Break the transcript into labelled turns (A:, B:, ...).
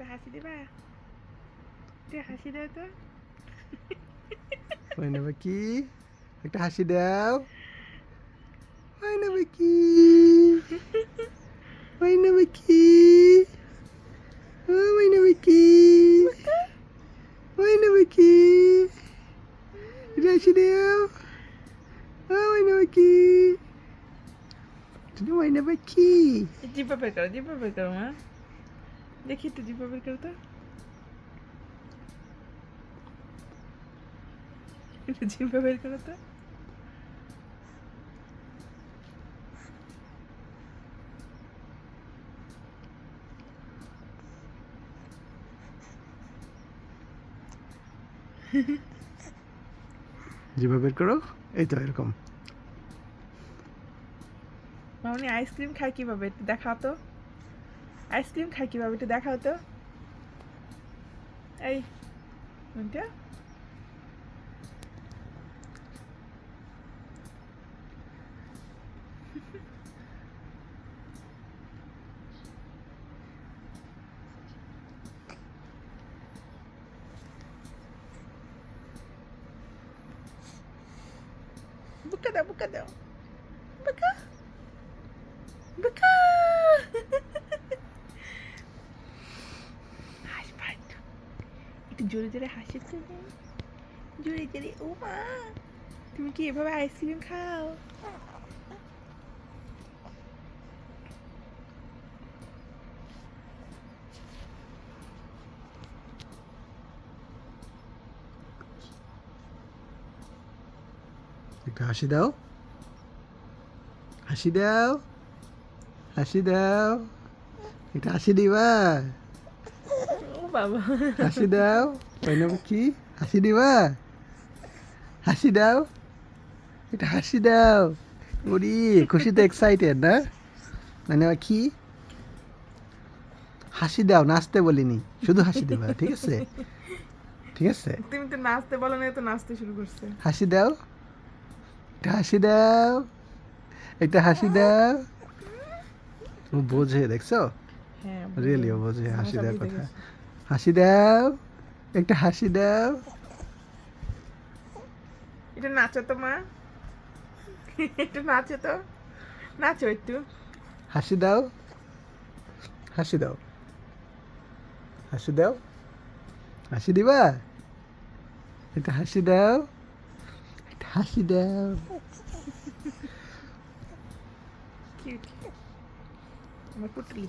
A: একটু হাসি দেবা একটু হাসি দাও তো
B: ময়না পাখি একটা হাসি দাও ময়না পাখি ময়না পাখি ও ময়না পাখি ময়না পাখি একটা হাসি দাও ও ময়না পাখি তুমি ময়না পাখি
A: জিপা বের করো জিপা বের করো বের করো তো। একটু বের করো তো।
B: যেভাবে বের করো এই তো এরকম।
A: মামনি আইসক্রিম খায় কীভাবে? দেখাও তো। আইসক্রিম খায় কীভাবে? একটু দেখাও তো। এই কোনটা বুকা দাও বুকা দাও। বুকা। বুকা হাসবা একটু একটু জোরে জোরে হাসি তুমি জোরে জোরে ও মা, তুমি কি এভাবে আইসক্রিম খাও?
B: একটা হাসি দাও। হাসি দাও। হাসি দাও। একটা হাসি দিবা।
A: বাবা
B: হাসি দাও পাখি হাসি দিবা হাসি দাও একটা হাসি দাও ওরি খুশিতে এক্সাইটেড না মানে কি হাসি দাও নাচতে বলিনি শুধু হাসি দেবা ঠিক আছে ঠিক আছে
A: তুমি তো নাচতে বলো না তো নাচতে শুরু করছে
B: হাসি দাও একটা হাসি দাও একটা হাসি দাও ও বোঝে দেখছ
A: হ্যাঁ
B: রিয়েলি ও বোঝে হাসি দেওয়ার কথা। হাসি দাও একটা হাসি দাও।
A: এটা নাচো তো মা। একটু নাচো তো। নাচো একটু।
B: হাসি দাও হাসি দাও। হাসি দাও হাসি দিবা? একটা হাসি দাও একটা হাসি দাও।
A: কিউট আমার পুটলি।